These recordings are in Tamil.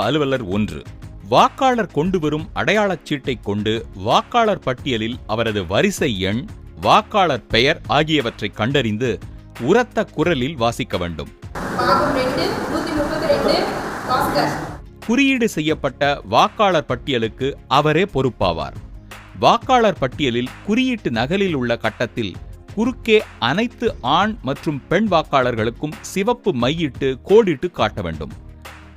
அலுவலர் ஒன்று. வாக்காளர் கொண்டு வரும் அடையாளச் சீட்டை கொண்டு வாக்காளர் பட்டியலில் அவரது வரிசை எண் வாக்காளர் பெயர் ஆகியவற்றை கண்டறிந்து உரத்த குரலில் வாசிக்க வேண்டும். குறியீடு செய்யப்பட்ட வாக்காளர் பட்டியலுக்கு அவரே பொறுப்பாவார். வாக்காளர் பட்டியலில் குறியீட்டு நகலில் உள்ள கட்டத்தில் குறுக்கே அனைத்து ஆண் மற்றும் பெண் வாக்காளர்களுக்கும் சிவப்பு மையிட்டு கோடிட்டு காட்ட வேண்டும்.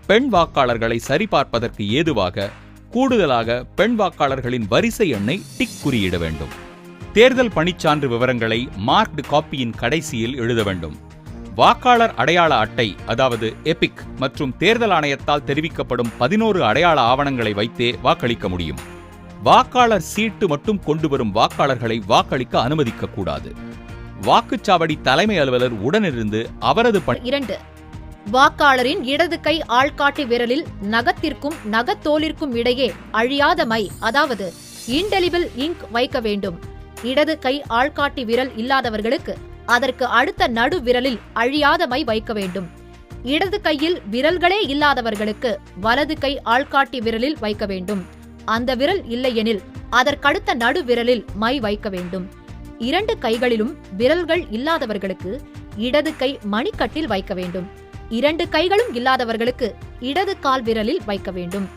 பெண் வாக்காளர்களை சரிபார்ப்பதற்கு ஏதுவாக கூடுதலாக பெண் வாக்காளர்களின் வரிசை எண்ணை டிக் குறியிட வேண்டும். தேர்தல் பணிச்சான்று விவரங்களை மார்க்டு காப்பியின் கடைசியில் எழுத வேண்டும். வாக்காளர் அடையாள அட்டை அதாவது எபிக் மற்றும் தேர்தல் ஆணையத்தால் தெரிவிக்கப்படும் பதினோரு அடையாள ஆவணங்களை வைத்தே வாக்களிக்க முடியும். வாக்காளர் சீட்டு மட்டும் கொண்டு வரும் வாக்காளர்களை வாக்களிக்க அனுமதிக்க கூடாது வாக்குச்சாவடி தலைமை அலுவலர் உடனிருந்து அவரது பணி இரண்டு. வாக்காளரின் இடது கை ஆள்காட்டி விரலில் நகத்திற்கும் நகத்தோலிற்கும் இடையே அழியாத மை அதாவது இன்டெலிபிள் இங்க் வைக்க வேண்டும். இடது கை ஆள்காட்டி விரல் இல்லாதவர்களுக்கு அதற்கு அடுத்த நடு விரலில் அழியாத மை வைக்க வேண்டும். இடது கையில் விரல்களே இல்லாதவர்களுக்கு வலது கை ஆள்காட்டி விரலில் வைக்க வேண்டும். அந்த விரல் இல்லையெனில் அதற்கடுத்த நடு விரலில் மை வைக்க வேண்டும். இரண்டு கைகளிலும் விரல்கள் இல்லாதவர்களுக்கு இடது கை மணிக்கட்டில் வைக்க வேண்டும். இரண்டு கைகளும் இல்லாதவர்களுக்கு இடது கால் விரலில் வைக்க வேண்டும்.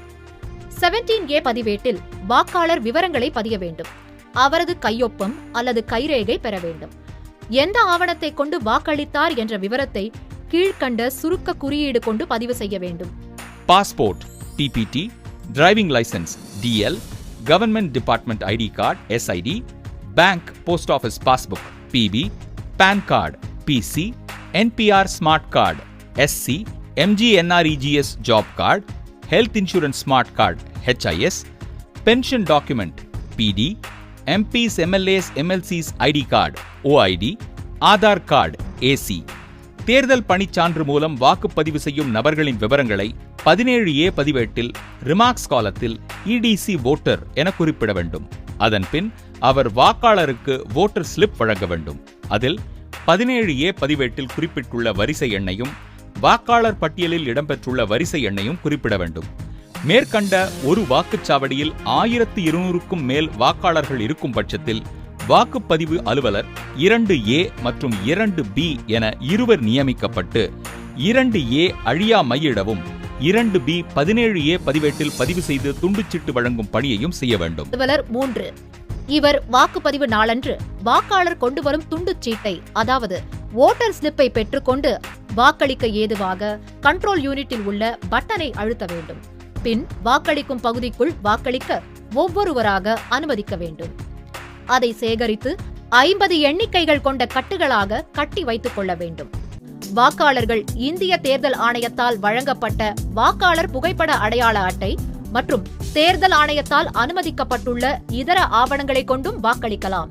17 ஏ பதிவேட்டில் வாக்காளர் விவரங்களை பதிய வேண்டும். அவரது கையொப்பம் அல்லது கைரேகை பெற வேண்டும். எந்த ஆவணத்தை கொண்டு வாக்களித்தார் என்ற விவரத்தை கீழ்க்கண்ட சுருக்க குறியீடு கொண்டு பதிவு செய்ய வேண்டும். Passport DPT driving licence DL government department ID card SID bank post office passbook PB PAN card PC NPR smart card SC MGNREGS job card health insurance smart card HIS pension document PD MPs MLAs MLCs ID card OID Aadhaar card AC தேர்தல் பணிச்சான்று மூலம் வாக்குப்பதிவு செய்யும் நபர்களின் விவரங்களை பதினேழு ஏ பதிவேட்டில் ரிமார்க்ஸ் காலத்தில் இடிசி வோட்டர் என குறிப்பிட வேண்டும். அதன் பின் அவர் வாக்காளருக்கு வோட்டர் ஸ்லிப் வழங்க வேண்டும். அதில் பதினேழு ஏ பதிவேட்டில் குறிப்பிட்டுள்ள வரிசை எண்ணையும் வாக்காளர் பட்டியலில் இடம்பெற்றுள்ள வரிசை எண்ணையும் குறிப்பிட வேண்டும். மேற்கண்ட ஒரு வாக்குச்சாவடியில் ஆயிரத்து இருநூறுக்கும் மேல் வாக்காளர்கள் இருக்கும் பட்சத்தில் வாக்குப்பதிவு அலுவலர் இரண்டு ஏ மற்றும் இரண்டு பி என இருவர் நியமிக்கப்பட்டு இரண்டு ஏ அழியா மையிடவும் இரண்டு பி பதினேழு ஏ பதிவேட்டில் பதிவு செய்து துண்டுச்சீட்டு வழங்கும் பணியையும் செய்ய வேண்டும். அலுவலர் மூன்று. இவர் வாக்குப்பதிவு நாளன்று வாக்காளர் கொண்டு வரும் துண்டுச்சீட்டை அதாவது ஓட்டர் ஸ்லிப்பை பெற்றுக்கொண்டு வாக்களிக்க ஏதுவாக கண்ட்ரோல் யூனிட்டில் உள்ள பட்டனை அழுத்த வேண்டும். பின் வாக்களிக்கும் பகுதிக்குள் வாக்களிக்க ஒவ்வொருவராக அனுமதிக்க வேண்டும். அதை சேகரித்து ஐம்பது எண்ணிக்கைகள் கொண்ட கட்டுகளாக கட்டி வைத்துக் கொள்ள வேண்டும். வாக்காளர்கள் இந்திய தேர்தல் ஆணையத்தால் வழங்கப்பட்ட வாக்காளர் புகைப்பட அடையாள அட்டை மற்றும் தேர்தல் ஆணையத்தால் அனுமதிக்கப்பட்டுள்ள இதர ஆவணங்களை கொண்டும் வாக்களிக்கலாம்.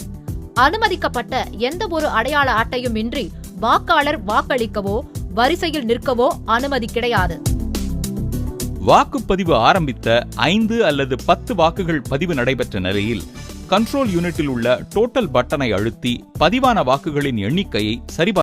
அனுமதிக்கப்பட்ட எந்த ஒரு அடையாள அட்டையும் இன்றி வாக்காளர் வாக்களிக்கவோ வரிசையில் நிற்கவோ அனுமதி கிடையாது. வாக்குப்பதிவு ஆரம்பித்த ஐந்து அல்லது பத்து வாக்குகள் பதிவு நடைபெற்ற நிலையில் கண்ட்ரோல் யூனிட்டில் உள்ள டோட்டல் பட்டனை அழுத்தி பதிவான வாக்குகளின் எண்ணிக்கையை சரிபார்க்க